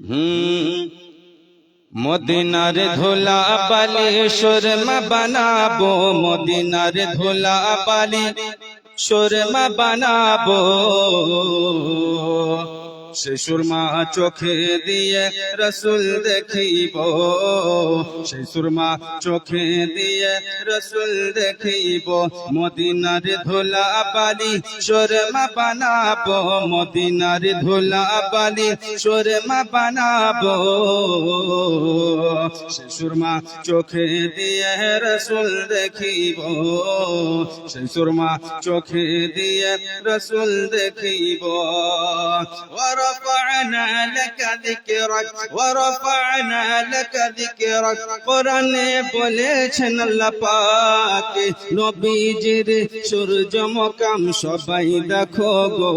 হুম। মদিনার ধুলা পালি সুরমা বানাবো মদিনার ধুলা পালি সুরমা বানাবো। সে সুরমা চোখে দিয়ে রসুল দেখিব। সে সুরমা চোখে দিয়ে রসুল দেখিব। মদিনার ধুলা বালি সুরমা বানাবো। মদিনার ধুলা বালি সুরমা বানাবো। সে সুরমা চোখে দিয়ে রসুল দেখিব। সে সুরমা চোখে দিয়ে রসুল দেখিব। ورفعنا لك ذكرك ورفعنا لك ذكرك কোরআনে বলেছেন আল্লাহ পাক নবীজির সূর্য মকাম সবাই দেখো গো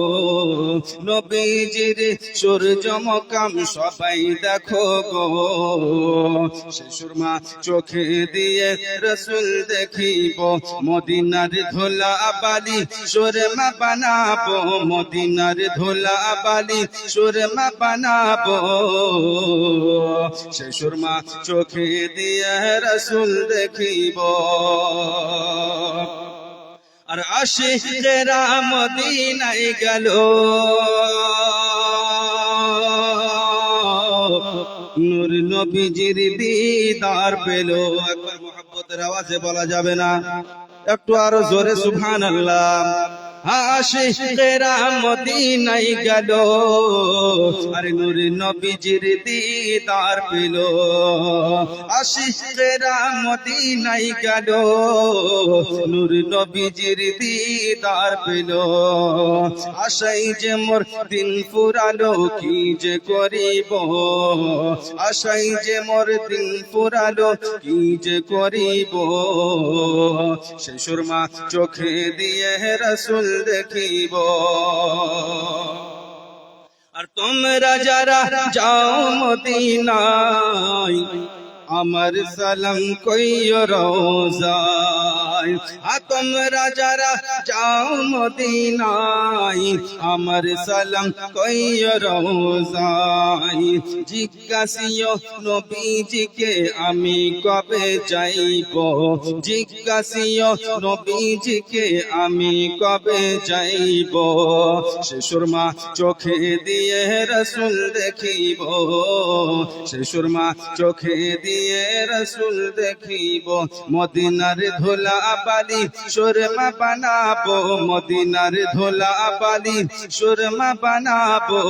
নবীজির সূর্য মকাম সবাই দেখো গো সে সুরমা চোখে দিয়ে রসুল দেখিব মদিনার ধোলা বালি সুরমা বানাবো মদিনার ধোলা বালি সুরমা বানাবো। সে সুরমা চোখে দিয়ে রসুল দেখিব। আর আসে রাম মদিনায় গেল। নূর নবীজির দিদার পেল। একবার মোহাব্বতের আওয়াজে বলা যাবে না। একটু আরও জোরে সুবহান আল্লাহ আশিকেরা মদিনায় গেল। আরে নূর নবীজির দিদার পেল। আশিকেরা মদিনায় গেল। নূর নবীজির দিদার পেল। আশাই যে মোর দিন ফুরালো কি যে করিব? আশাই যে মোর দিন ফুরালো কি যে করিব? সুরমা চোখে দিয়ে রসুল দেখিব। আর তোমরা যারা যাও মদিনায় আমার সালাম কইয় রোজায় আ তোমরা যারা যাও মদিনায়, আমার সালাম কইয় রোজায় জিজ্ঞাসিও নবীজিকে, আমি কবে যাইব? জিজ্ঞাসিও নবীজিকে, আমি কবে যাইব? সে সুরমা চোখে দিয়ে রসুল দেখিব। সে সুরমা চোখে দিয়ে রসুল দেখিব। মদিনার ধোলা বালি সুরমা বানাবো মদিনার ধোলা বালি সুরমা বানাবো।